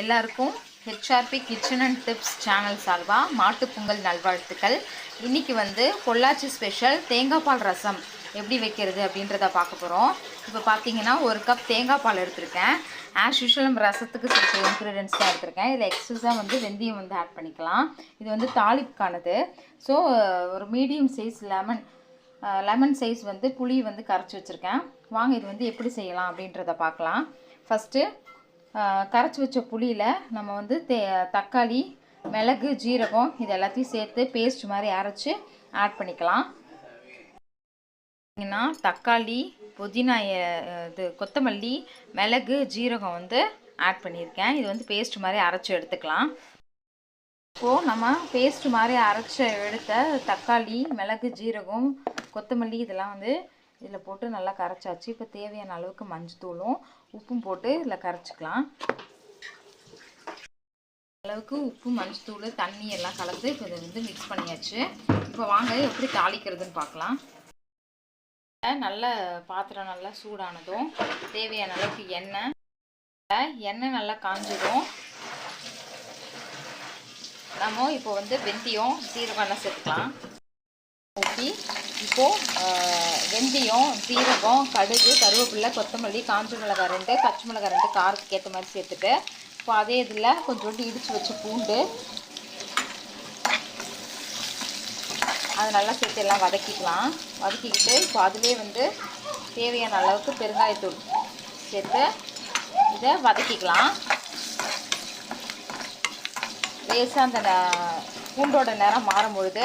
எல்லாருக்கும் HRB kitchen and tips channel சார்பாக மாட்டுப் பொங்கல் நல்வாழ்த்துக்கள். இன்றைக்கி வந்து பொள்ளாச்சி ஸ்பெஷல் தேங்காய் பால் ரசம் எப்படி வைக்கிறது அப்படின்றத பார்க்க போகிறோம் இப்போ பார்த்தீங்கன்னா ஒரு கப் தேங்காய் பால் எடுத்திருக்கேன். ஆஸ் யூஷுவல் நம்ம ரசத்துக்கு சில இன்க்ரீடியன்ஸ் தான் எடுத்திருக்கேன். இதில் எக்ஸஸாக வந்து வெந்தயம் வந்து ஆட் பண்ணிக்கலாம். இது வந்து தாளிப்புக்கானது. ஸோ ஒரு medium size lemon lemon size வந்து புளி வந்து கரைச்சி வச்சுருக்கேன். வாங்க இது வந்து எப்படி செய்யலாம் அப்படின்றத பார்க்கலாம். ஃபஸ்ட்டு கரைச்சி வச்ச புளியில் நம்ம வந்து தே தக்காளி மிளகு ஜீரகம் இது எல்லாத்தையும் சேர்த்து பேஸ்ட் மாதிரி அரைச்சி ஆட் பண்ணிக்கலாம். பார்த்தீங்கன்னா தக்காளி புதினா இது கொத்தமல்லி மிளகு ஜீரகம் வந்து ஆட் பண்ணியிருக்கேன். இது வந்து பேஸ்ட் மாதிரி அரைச்சி எடுத்துக்கலாம். இப்போது நம்ம பேஸ்ட் மாதிரி அரைச்ச எடுத்த தக்காளி மிளகு ஜீரகம் கொத்தமல்லி இதெல்லாம் வந்து இதில் போட்டு நல்லா கரைச்சாச்சு. இப்போ தேவையான அளவுக்கு மஞ்சத்தூளும் உப்பும் போட்டு இதில் கரைச்சிக்கலாம். அளவுக்கு உப்பு மஞ்சத்தூள் தண்ணி எல்லாம் கலந்து இப்போ இதை வந்து மிக்ஸ் பண்ணியாச்சு. இப்போ வாங்க எப்படி தாளிக்கிறதுன்னு பார்க்கலாம். நல்ல பாத்திரம் நல்லா சூடானதும் தேவையான அளவுக்கு எண்ணெய். எண்ணெய் நல்லா காஞ்சிடும் நம்ம இப்போ வந்து வெந்தயம் சீரகம் எல்லாம் சேர்த்துக்கலாம். ஊற்றி இப்போது வெந்தயம் சீரகம் கடுகு கருவேப்பிலை கொத்தமல்லி காஞ்ச மிளகாய் ரெண்டு பச்சை மிளகாய் ரெண்டு காரத்துக்கு ஏற்ற மாதிரி சேர்த்துட்டு இப்போ அதே இதில் கொஞ்சோண்டு இடித்து வச்ச பூண்டு அது நல்லா சேர்த்து எல்லாம் வதக்கிக்கலாம். வதக்கிக்கிட்டு இப்போ அதுலேயே வந்து தேவையான அளவுக்கு பெருங்காயத்தூள் சேர்த்து இதை வதக்கிக்கலாம். லேசாக அந்த ந- பூண்டோட நிறம் மாறும் பொழுது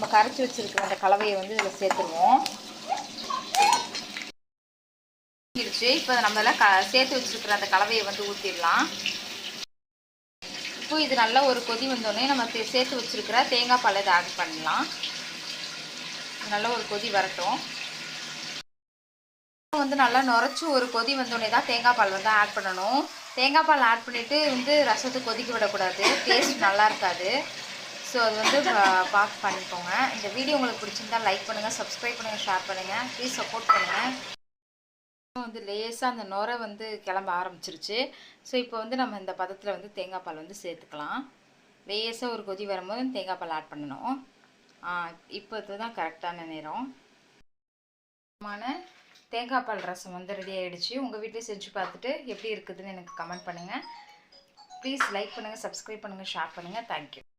நம்ம கரைச்சி வச்சிருக்கிற அந்த கலவையை வந்து இதில் சேர்த்துருவோம். இப்போ நம்ம எல்லாம் க சேர்த்து வச்சிருக்கிற அந்த கலவையை வந்து ஊற்றிடலாம் இப்போ இது நல்லா ஒரு கொதி வந்தோடனே நம்ம சேர்த்து வச்சிருக்கிற தேங்காய் பால் இதை ஆட் பண்ணலாம். நல்ல நல்லா ஒரு கொதி வரட்டும். வந்து நல்லா நுரைச்சி ஒரு கொதி வந்தோடனே தான் தேங்காய் பால் வந்து ஆட் பண்ணணும். தேங்காய் பால் ஆட் பண்ணிவிட்டு வந்து ரசத்தை கொதிக்க விடக்கூடாது. டேஸ்ட் நல்லா இருக்காது. ஸோ அது வந்து பா- பார்த்து பண்ணிக்கோங்க. இந்த வீடியோ உங்களுக்கு பிடிச்சிருந்தா லைக் பண்ணுங்கள் சப்ஸ்கிரைப் பண்ணுங்கள் ஷேர் பண்ணுங்கள் ப்ளீஸ் சப்போர்ட் பண்ணுங்கள் வந்து லேஸாக அந்த நுரை வந்து கிளம்ப ஆரம்பிச்சிருச்சு. ஸோ இப்போ வந்து நம்ம இந்த பதத்தில் வந்து தேங்காய் பால் வந்து சேர்த்துக்கலாம். லேஸாக ஒரு கொதி வரும்போது தேங்காய் பால் ஆட் பண்ணணும். இப்போ இதுதான் கரெக்டான நேரம். தேங்காய் பால் ரசம் வந்து ரெடி ஆகிடுச்சு உங்கள் வீட்டிலே செஞ்சு பார்த்துட்டு எப்படி இருக்குதுன்னு எனக்கு கமெண்ட் பண்ணுங்கள் ப்ளீஸ் லைக் பண்ணுங்கள் சப்ஸ்கிரைப் பண்ணுங்கள் ஷேர் பண்ணுங்கள் தேங்க்யூ